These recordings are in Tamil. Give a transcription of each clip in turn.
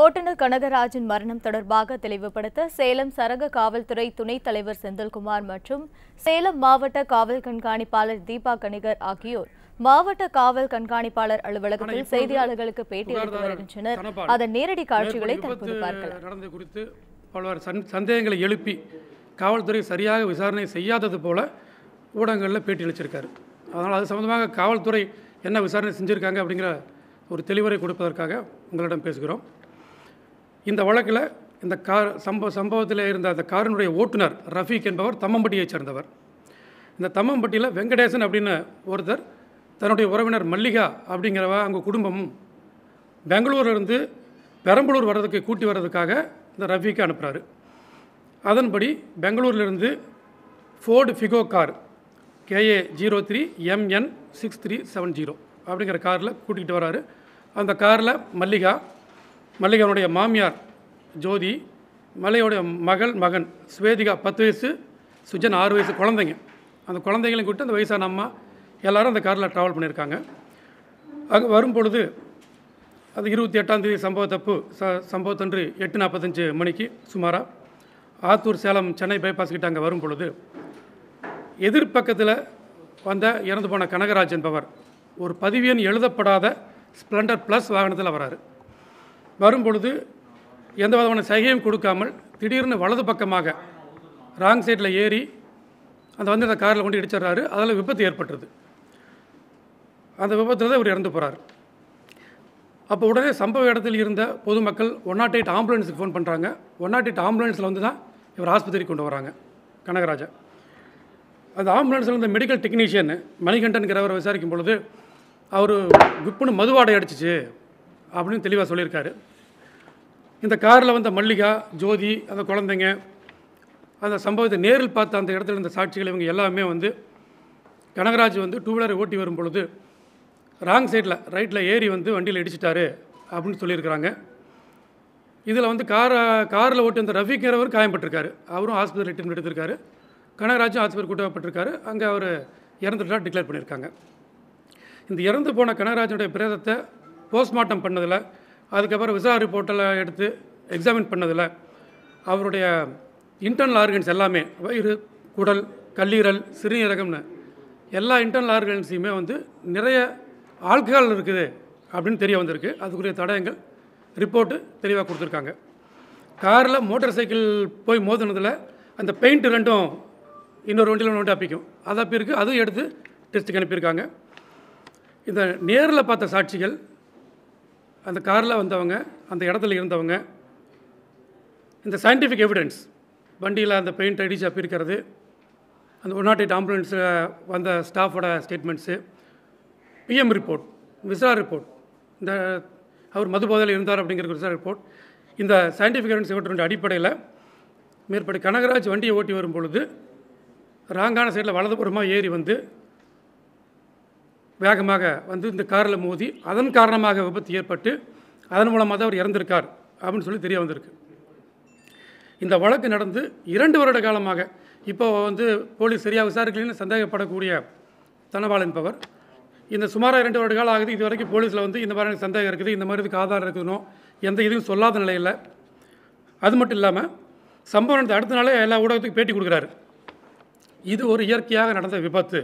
ஓட்டுநர் கனகராஜின் மரணம் தொடர்பாக தெளிவுபடுத்த சேலம் சரக காவல்துறை துணைத் தலைவர் செந்தில்குமார் மற்றும் சேலம் மாவட்ட காவல் கண்காணிப்பாளர் தீபா கணிகர் ஆகியோர் மாவட்ட காவல் கண்காணிப்பாளர் அலுவலகத்தில் செய்தியாளர்களுக்கு பேட்டியளித்து வருகின்றனர். அதன் நேரடி காட்சிகளை தற்போது பார்க்கலாம். நடந்தது குறித்து பல்வேறு சந் சந்தேகங்களை எழுப்பி காவல்துறை சரியாக விசாரணை செய்யாதது போல ஊடகங்களில் பேட்டி அளிச்சிருக்காரு அதனால் அது சம்பந்தமாக காவல்துறை என்ன விசாரணை செஞ்சுருக்காங்க அப்படிங்கிற ஒரு தெளிவுரை கொடுப்பதற்காக உங்களிடம் பேசுகிறோம். இந்த வழக்கில் இந்த கார் சம்பவ சம்பவத்தில் இருந்த அந்த காரினுடைய ஓட்டுநர் ரஃபீக் என்பவர் தம்மம்பட்டியைச் சேர்ந்தவர். இந்த தம்மம்பட்டியில் வெங்கடேசன் அப்படின்னு ஒருத்தர் தன்னுடைய உறவினர் மல்லிகா அப்படிங்கிறவ அவங்க குடும்பமும் பெங்களூர்லேருந்து பெரம்பலூர் வர்றதுக்கு கூட்டி வர்றதுக்காக இந்த ரஃபீக்கை அனுப்புகிறாரு அதன்படி பெங்களூர்லேருந்து Ford Figo car KA zero three MN six three seven zero அப்படிங்கிற காரில் கூட்டிகிட்டு வராரு. அந்த காரில் மல்லிகா மல்லிகாவுடைய மாமியார் ஜோதி மல்லிகாவுடைய மகள் மகன் ஸ்வேதிகா பத்து வயசு சுஜன் ஆறு வயசு குழந்தைங்க. அந்த குழந்தைங்களையும் கூப்பிட்டு அந்த வயசான அம்மா எல்லாரும் அந்த காரில் ட்ராவல் பண்ணியிருக்காங்க. அங்கே வரும் பொழுது அது இருபத்தி எட்டாம் தேதி சம்பவத்தப்பு ச சம்பவத்தன்று எட்டு நாற்பத்தஞ்சு மணிக்கு சுமாராக ஆத்தூர் சேலம் சென்னை பைபாஸ் கிட்ட அங்கே வரும் பொழுது எதிர்ப்பக்கத்தில் வந்த இறந்து போன கனகராஜ் என்பவர் ஒரு பதிவு எண் எழுதப்படாத ஸ்ப்ளெண்டர் ப்ளஸ் வாகனத்தில் வராரு. வரும் பொழுது எந்த விதமான சைகையும் கொடுக்காமல் திடீர்னு வலது பக்கமாக ராங் சைடில் ஏறி அந்த வந்து அந்த காரில் கொண்டு இடிச்சிடுறாரு. அதில் விபத்து ஏற்பட்டுருது அந்த விபத்தில் தான் இவர் இறந்து போகிறார் அப்போ உடனே சம்பவ இடத்தில் இருந்த பொதுமக்கள் ஒன் நாட் எயிட் ஆம்புலன்ஸுக்கு ஃபோன் பண்ணுறாங்க ஒன் நாட் எயிட் ஆம்புலன்ஸில் வந்து தான் இவர் ஆஸ்பத்திரிக்கு கொண்டு வராங்க. கனகராஜா. அந்த ஆம்புலன்ஸில் இருந்த மெடிக்கல் டெக்னீஷியன் மணிகண்டன்கிறவரை விசாரிக்கும் பொழுது அவர் குப்புன்னு மதுவாடை அடிச்சிச்சு. அப்படின்னு தெளிவாக சொல்லியிருக்காரு. இந்த காரில் வந்த மல்லிகா ஜோதி அந்த குழந்தைங்க அந்த சம்பவத்தை நேரில் பார்த்த அந்த இடத்துல இருந்த சாட்சிகள் இவங்க எல்லாமே வந்து கனகராஜ் வந்து டூ வீலரை ஓட்டி வரும் பொழுது ராங் சைடில் ரைட்டில் ஏறி வந்து வண்டியில் இடிச்சிட்டாரு அப்படின்னு சொல்லியிருக்கிறாங்க. இதில் வந்து காரை காரில் ஓட்டி வந்த ரஃபிக்கிறவர் காயம்பட்டிருக்காரு. அவரும் ஹாஸ்பிட்டல் ட்ரீட்மெண்ட் எடுத்திருக்காரு. கனகராஜும் ஆஸ்பத்திரி கூட்டப்பட்டிருக்காரு அங்கே அவர் இறந்துட்டா டிக்ளேர் பண்ணியிருக்காங்க. இந்த இறந்து போன கனகராஜனுடைய பிரேதத்தை போஸ்ட்மார்ட்டம் பண்ணதில் அதுக்கப்புறம் விசா ரிப்போர்ட்டில் எடுத்து எக்ஸாமின் பண்ணதில் அவருடைய இன்டர்னல் ஆர்கன்ஸ் எல்லாமே வயிறு குடல் கல்லீரல் சிறுநீரகம்னு எல்லா இன்டர்னல் ஆர்கன்ஸையுமே வந்து நிறைய ஆல்கஹால் இருக்குது அப்படின்னு தெரிய வந்திருக்கு. அதுக்குரிய தடயங்கள் ரிப்போர்ட்டு தெளிவாக கொடுத்துருக்காங்க. காரில் மோட்டார் சைக்கிள் போய் மோதினதில் அந்த பெயிண்ட் ரெண்டும் இன்னொரு வண்டியில் ஒன்று அப்பிக்கும் அதை அப்பிருக்கு அதுவும் எடுத்து டெஸ்ட்டுக்கு அனுப்பியிருக்காங்க. இந்த நேரில் பார்த்த சாட்சிகள் அந்த காரில் வந்தவங்க அந்த இடத்துல இருந்தவங்க இந்த சயின்டிஃபிக் எவிடன்ஸ் வண்டியில் அந்த பெயிண்ட் அடித்து அப்பிருக்கிறது அந்த ஒன் நாட் எயிட் ஆம்புலன்ஸில் வந்த ஸ்டாஃபோட statements PM report viscera report இந்த அவர் மது போதையில் இருந்தார் அப்படிங்கிற விசா ரிப்போர்ட் இந்த சயின்டிஃபிக் எவிடன்ஸ் இவற்றினுடைய அடிப்படையில் மேற்படி கனகராஜ் வண்டியை ஓட்டி வரும் பொழுது ராங்கான சைடில் வலதுபுறமாக ஏறி வந்து வேகமாக வந்து இந்த காரில் மோதி அதன் காரணமாக விபத்து ஏற்பட்டு அதன் மூலமாக தான் அவர் இறந்திருக்கார் அப்படின்னு சொல்லி தெரிய வந்திருக்கு. இந்த வழக்கு நடந்து இரண்டு வருட காலமாக இப்போ வந்து போலீஸ் சரியாக விசாரிக்கலன்னு சந்தேகப்படக்கூடிய தனபால் என்பவர். இந்த சுமாராக இரண்டு வருட காலம் ஆகுது. இது வரைக்கும் போலீஸில் வந்து இந்த மாதிரி சந்தேகம் இருக்குது இந்த மாதிரி இதுக்கு ஆதாரம் இருக்கணும் எந்த இதுவும் சொல்லாத நிலையில் அது மட்டும் இல்லாமல் சம்பவம் நடந்த அடுத்த நாளே எல்லா ஊடகத்துக்கும் பேட்டி கொடுக்குறாரு. இது ஒரு இயற்கையாக நடந்த விபத்து.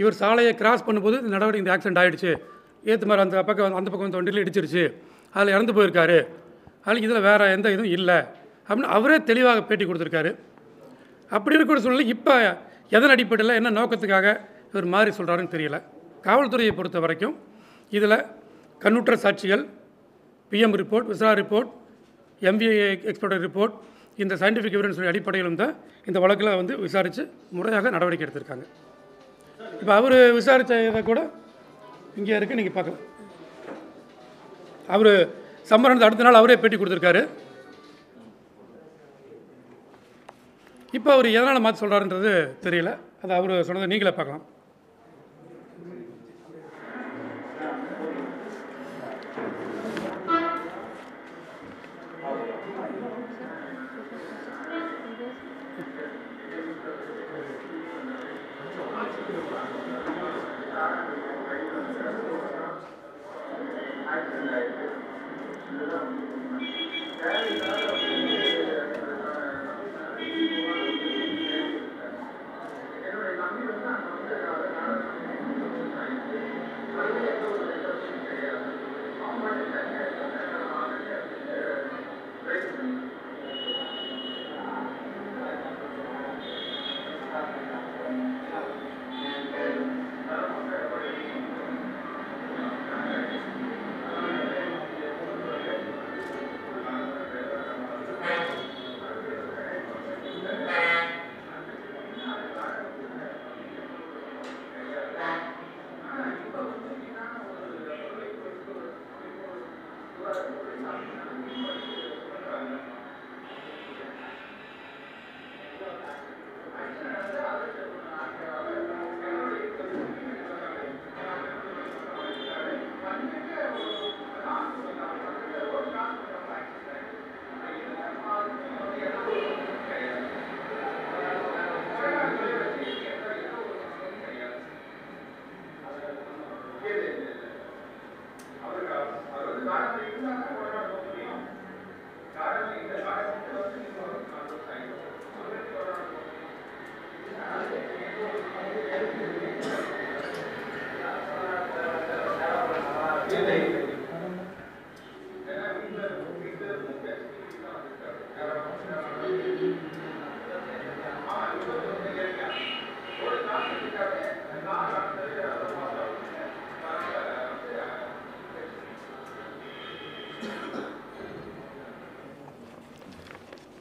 இவர் சாலையை கிராஸ் பண்ணும்போது இந்த நடவடிக்கை இந்த ஆக்சிடென்ட் ஆகிடுச்சு ஏற்று மாதிரி அந்த பக்கம் அந்த பக்கம் வந்து வண்டியில் இடிச்சிருச்சு. அதில் இறந்து போயிருக்காரு. அதில் இதில் வேறு எந்த இதுவும் இல்லை. அப்படின்னு அவரே தெளிவாக பேட்டி கொடுத்துருக்காரு. அப்படி இருக்கிற சூழ்நிலை இப்போ எதன் அடிப்படையில் என்ன நோக்கத்துக்காக இவர் மாறி சொல்கிறாருன்னு தெரியல. காவல்துறையை பொறுத்த வரைக்கும் இதில் கண்ணுற்ற சாட்சிகள் PM report viscera report MBA expert report இந்த சயின்டிஃபிக் எவிடன்ஸ் அடிப்படையிலும் தான் இந்த வழக்கில் வந்து விசாரித்து முறையாக நடவடிக்கை எடுத்திருக்காங்க. இப்போ அவர் விசாரித்த இதை கூட இங்கே இருக்குது நீங்கள் பார்க்கலாம். அவர் சம்மரணத்தை அடுத்த நாள் அவரே பேட்டி கொடுத்துருக்காரு. இப்போ அவர் எதனால் மாற்றி சொல்கிறாருன்றது தெரியல. அது அவர் சொன்னதை நீங்களே பார்க்கலாம். Amém.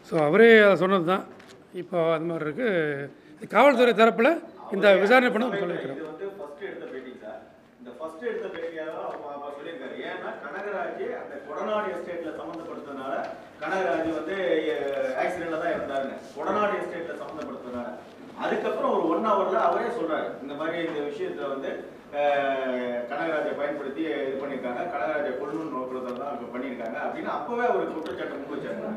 ஸோ அவரே சொன்னது தான் இப்போ அது மாதிரி இருக்குது காவல்துறை தரப்பில் இந்த விசாரணை பண்ண சொல்லியிருக்கிறோம். எடுத்த பேட்டி இந்த ஃபர்ஸ்ட் எடுத்த பேட்டியாக அவங்க சொல்லியிருக்காரு. ஏன்னா கனகராஜ் அந்த கொடநாடு எஸ்டேட்ல சம்மந்தப்படுத்ததுனால கனகராஜ் வந்து ஆக்சிடென்ட்ல தான் இருந்தாருங்க கொடநாடு எஸ்டேட்ல சம்மந்தப்படுத்ததுனால. அதுக்கப்புறம் ஒரு ஒன் ஹவர்ல அவரே சொல்றாரு. இந்த மாதிரி இந்த விஷயத்துல வந்து அஹ், கனகராஜை பயன்படுத்தி இது பண்ணியிருக்காங்க. கனகராஜை கொல்லணும் நோக்கத்தில் தான் பண்ணியிருக்காங்க. அப்படின்னு அப்பவே அவர் குற்றச்சாட்டை முன் வச்சாங்க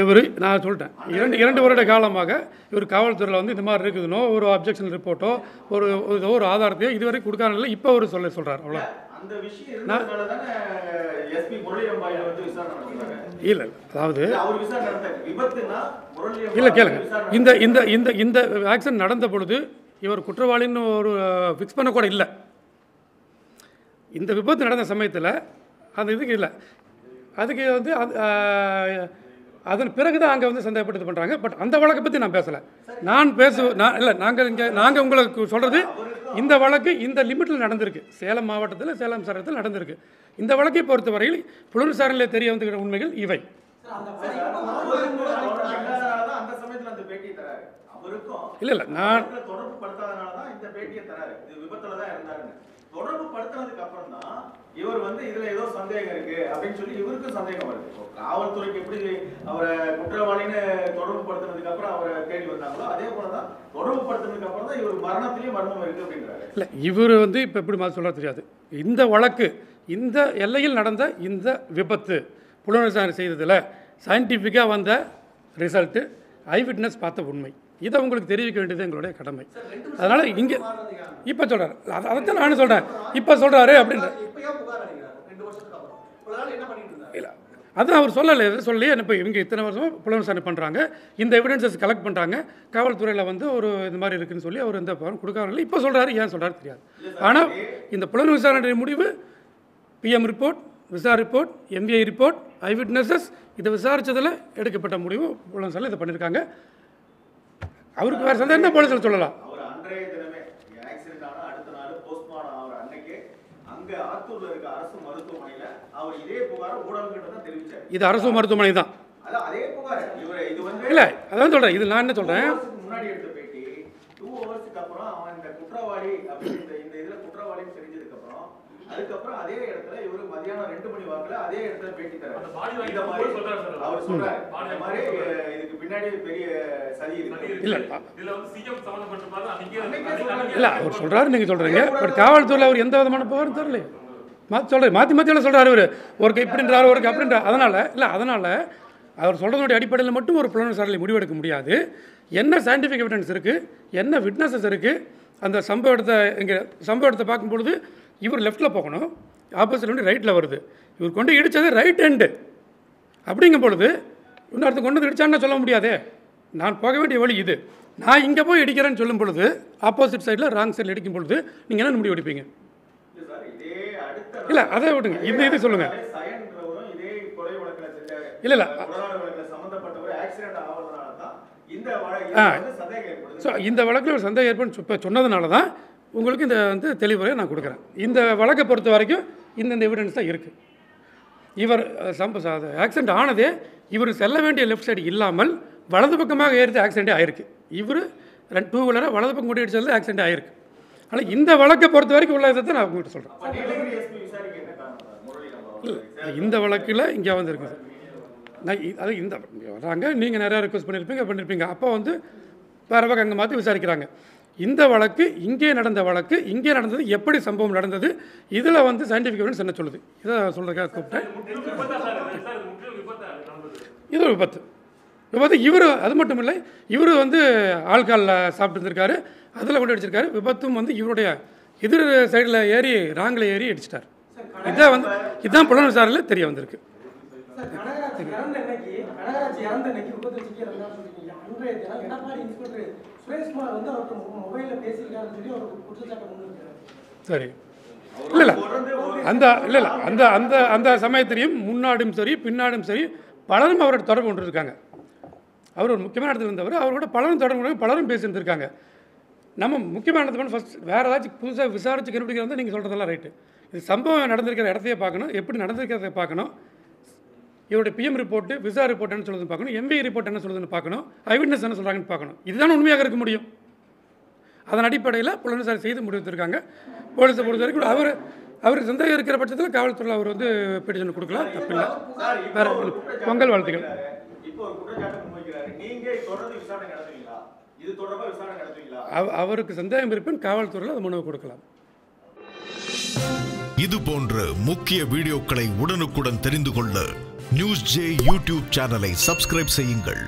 இவர் நான் சொல்லிட்டேன். இரண்டு இரண்டு வருட காலமாக இவர் காவல்துறையில் வந்து இந்த மாதிரி இருக்குதுனோ ஒரு அப்ஜெக்ஷன் ரிப்போர்ட்டோ ஒரு ஒரு ஏதோ ஒரு ஆதாரத்தையோ இதுவரை கொடுக்காமல் இப்போ அவர் சொல்ல சொல்கிறார் அவ்வளோ இல்லை அதாவது இல்ல, கேளுங்க. இந்த இந்த இந்த இந்த ஆக்சிடென்ட் நடந்த பொழுது இவர் குற்றவாளின்னு ஒரு ஃபிக்ஸ் பண்ண கூட இல்லை. இந்த விபத்து நடந்த சமயத்தில் அந்த இதுக்கு இல்லை. அதுக்கு வந்து அது, அதன் பிறகு தான் அங்கே வந்து சந்தேகப்பட்டு பண்ணுறாங்க பட் அந்த வழக்கை பற்றி நான் பேசலை. நான் பேசு நான் இல்லை நாங்கள் இங்கே நாங்கள் உங்களுக்கு சொல்கிறது இந்த வழக்கு இந்த லிமிட்டில் நடந்திருக்கு. சேலம் மாவட்டத்தில் சேலம் சரகத்தில் நடந்திருக்கு. இந்த வழக்கை பொறுத்தவரையில் புலன் விசாரணையில் தெரிய வந்துக்கிற உண்மைகள் இவை. இல்லை இல்லை நான் இந்த பேட்டியை தராரு. இது விபத்துல தான் இருந்தாருன்னு. தொடர்பு படுத்தினதுக்கு அப்புறம் தான் இவர் வந்து இதுல ஏதோ சந்தேகம் இருக்கு அப்படின்னு சொல்லி இவருக்கும் சந்தேகம் வருது. இப்போ காவல்துறைக்கு எப்படி அவரை குற்றவாளின்னு தொடர்பு படுத்தினதுக்கு அப்புறம் அவரை தேடி வந்தாங்களோ அதே போலதான் தொடர்பு படுத்தினதுக்கு அப்புறம் தான் இவர் மரணத்திலேயே மர்மம் இருக்கு அப்படின்றாரு இல்லை இவர் வந்து இப்போ எப்படி மாதிரி சொல்ல தெரியாது. இந்த வழக்கு இந்த எல்லையில் நடந்த இந்த விபத்து புலன் விசாரணை செய்ததில் சயின்டிஃபிக்காக வந்த ரிசல்ட்டு ஐ விட்னஸ் பார்த்த உண்மை. இதை உங்களுக்கு தெரிவிக்க வேண்டியது எங்களுடைய கடமை. அதனால் இங்கே இப்போ சொல்கிறார் அதை அதைத்தான் நானும் சொல்கிறேன் இப்போ சொல்கிறாரு அப்படின்ற இல்லை. அதான் அவர் சொல்லலை எதுவும் சொல்லி இப்போ இவங்க இத்தனை வருஷம் புலன் விசாரணை பண்ணுறாங்க இந்த எவிடன்சஸ் கலெக்ட் பண்ணுறாங்க காவல்துறையில் வந்து ஒரு இந்த மாதிரி இருக்குன்னு சொல்லி அவர் எந்த பவரும் கொடுக்காரில்லை இப்போ சொல்கிறாரு ஏன் சொல்கிறாரு தெரியாது. ஆனால் இந்த புலன் விசாரணை முடிவு PM report viscera report MBI report eye witnesses இதை விசாரித்ததில் எடுக்கப்பட்ட முடிவு புலன் விசாரணை இதை பண்ணியிருக்காங்க அவருக்கு வேறு சந்தேகம் தான் போலீஸில் சொல்லலாம். அவர் அன்றைய தினமே ஆக்சிடென்ட் ஆன அடுத்த நாள் போஸ்ட்மார்டம் ஆகிற அன்னைக்கே அங்க ஆத்தூர்ல இருக்க அரசு மருத்துவமனையில அவர் இதே புகார ஊடகங்கிட்ட தான் தெரிவிச்சார். இது அரசு மருத்துவமனை தான். அதான் அதே புகார். இவர் இது வந்து இல்லை அதான் சொல்கிறேன் இது நான் என்ன சொல்கிறேன் two hours க்கு முன்னாடி எடுத்த பேட்டி டூ ஹவர்ஸ்க்கு அப்புறம் அவன் இந்த குற்றவாளி அப்படின்னு இந்த இந்த இதுல குற்றவாளின்னு தெரிஞ்சதுக்கு அப்புறம் அதுக்கப்புறம் அதே இடத்துல இவரு மதியானம் ரெண்டு மணி வாக்குல அதே இடத்துல பேட்டி தராரு. அவர் சொல்றாரு. இல்லை அவர் சொல்கிறாரு நீங்கள் சொல்கிறீங்க பட் காவல்துறையில் அவர் எந்த விதமான புகாரும் தரல மாற்றி சொல்கிறார் மாற்றி மாற்றியில் சொல்கிறாரு அவர். ஒருக்கு இப்படின்றாரு ஒருக்கு அப்படின்றார் அதனால் இல்லை அதனால் அவர் சொல்கிறதுடைய அடிப்படையில் மட்டும் ஒரு புலன் விசாரணை முடிவெடுக்க முடியாது. என்ன சயின்டிஃபிக் எவிடன்ஸ் இருக்குது என்ன விட்னஸஸ் இருக்குது அந்த சம்பவ இடத்தை இங்கே சம்பவ இடத்தை பார்க்கும்பொழுது இவர் லெஃப்ட்டில் போகணும். ஆப்போசிட் வந்து ரைட்டில் வருது. இவர் கொண்டு இடித்தது ரைட் ஹேண்டு அப்படிங்கும் பொழுது இன்னொருத்த கொண்டு வந்து இடிச்சான்னு சொல்ல முடியாதே. நான் போக வேண்டிய வழி இது. நான் இங்கே போய் இடிக்கிறேன்னு சொல்லும் பொழுது ஆப்போசிட் சைடில் ராங் சைடில் இடிக்கும் பொழுது நீங்கள் என்ன முடிவு எடுப்பீங்க? இல்ல அதை விடுங்க. இந்த இது சொல்லுங்கள் இல்ல, இல்ல. ஆ. ஸோ இந்த வழக்கில் ஒரு சந்தேகம் ஏற்படும். இப்போ சொன்னதுனால தான் உங்களுக்கு இந்த வந்து தெளிவுரையை நான் கொடுக்குறேன். இந்த வழக்கை பொறுத்த வரைக்கும் இந்தந்த எவிடன்ஸ் தான் இருக்குது இவர் சம்ப ஆக்சிடென்ட் ஆனதே இவர் செல்ல வேண்டிய லெஃப்ட் சைடு இல்லாமல் வலது பக்கமாக ஏறித்து ஆக்சிடென்ட் ஆயிருக்கு. இவர் ரெண்டு டூ வீலரை வலது பக்கம் கூட்டி அடிச்சது ஆக்சிடென்ட் ஆயிருக்கு. ஆனால் இந்த வழக்கை பொறுத்த வரைக்கும் உள்ள இதை நான் உங்கள்கிட்ட சொல்கிறேன் நம்ம இந்த வழக்கில் இங்கே வந்திருக்கு சார் நான் அது இந்த வராங்க நீங்கள் நிறையா ரிக்வஸ்ட் பண்ணியிருப்பீங்க பண்ணியிருப்பீங்க அப்போ வந்து வேறு பக்கம் அங்கே மாற்றி விசாரிக்கிறாங்க. இந்த வழக்கு இங்கே நடந்த வழக்கு இங்கே நடந்தது எப்படி சம்பவம் நடந்தது இதில் வந்து சயின்டிஃபிக் எவிடன்ஸ் என்ன சொல்லுது? இதை சொல்கிறதுக்காக கூப்பிட்டேன். இது? ஒரு விபத்து. விபத்து இவர் அது மட்டும் இல்லை இவர் வந்து ஆள்காலில் சாப்பிட்டு இருந்திருக்காரு அதில் கொண்டு அடிச்சிருக்காரு. விபத்தும் வந்து இவருடைய எதிர் சைடில் ஏறி ராங்கில் ஏறி அடிச்சிட்டார். இதான் வந்து இதுதான் புலன் விசாரணையில் தெரிய வந்திருக்கு. கனகராஜ் இறந்த அன்றைய தினம் எடப்பாடி இன்ஸ்பெக்டர் சுரேஷ்குமார் வந்து அவருக்கு மொபைல்ல பேசியிருக்காருன்னு சொல்லி அவருக்கு குற்றச்சாட்டு சரி. இல்லை இல்லை. அந்த இல்லை இல்லை. அந்த அந்த அந்த சமயத்திலையும் முன்னாடும் சரி பின்னாடும் சரி பலரும் அவரோட தொடர்பு கொண்டு இருக்காங்க அவர் ஒரு முக்கியமான இடத்துல இருந்தவர் அவரோட பலரும் தொடர்பு கொண்டு பலரும் பேசியிருந்திருக்காங்க. நம்ம முக்கியமான இடத்துல ஃபஸ்ட் வேறு ஏதாச்சும் புதுசாக விசாரிச்சு கண்டுபிடிக்கிறது நீங்கள் சொல்கிறதெல்லாம் ரைட்டு இது சம்பவம் நடந்திருக்கிற இடத்தையே பார்க்கணும். எப்படி நடந்திருக்கிறத பார்க்கணும். இவருடைய பிஎம் ரிப்போர்ட்டு விசா ரிப்போர்ட் என்ன சொல்லுதுன்னு பார்க்கணும் எம்பி ரிப்போர்ட் என்ன சொல்லுதுன்னு பார்க்கணும் ஐவிட்னஸ் என்ன சொல்கிறாங்கன்னு பார்க்கணும். இதுதான் உண்மையாக இருக்க முடியும். அதன் அடிப்படையில் புலனுசாரி செய்து முடிவெடுத்திருக்காங்க போலீஸை பொறுத்த வரைக்கும் அவர் அவருக்கு சந்தேகம் இருக்கிற பட்சத்தில் காவல்துறையில் அவர் வந்து பெட்டிஷன் கொடுக்கலாம் தப்பில்லை. வேற பொங்கல் வாழ்த்துக்கள். முன்வைக்கிறாரு. இப்போ ஒரு குற்றச்சாட்டு முன்வைக்கிறாரு. நீங்க தொடர்ந்து விசாரணை நடத்துவீங்களா? இது தொடர்பா விசாரணை நடத்துவீங்களா? அவ அவருக்கு சந்தேகம் இருப்பின் காவல்துறையில் அது மனு கொடுக்கலாம். இது போன்ற முக்கிய வீடியோக்களை உடனுக்குடன் தெரிந்து கொள்ள நியூஸ் ஜே யூடியூப் சேனலை சப்ஸ்கிரைப் செய்யுங்கள்.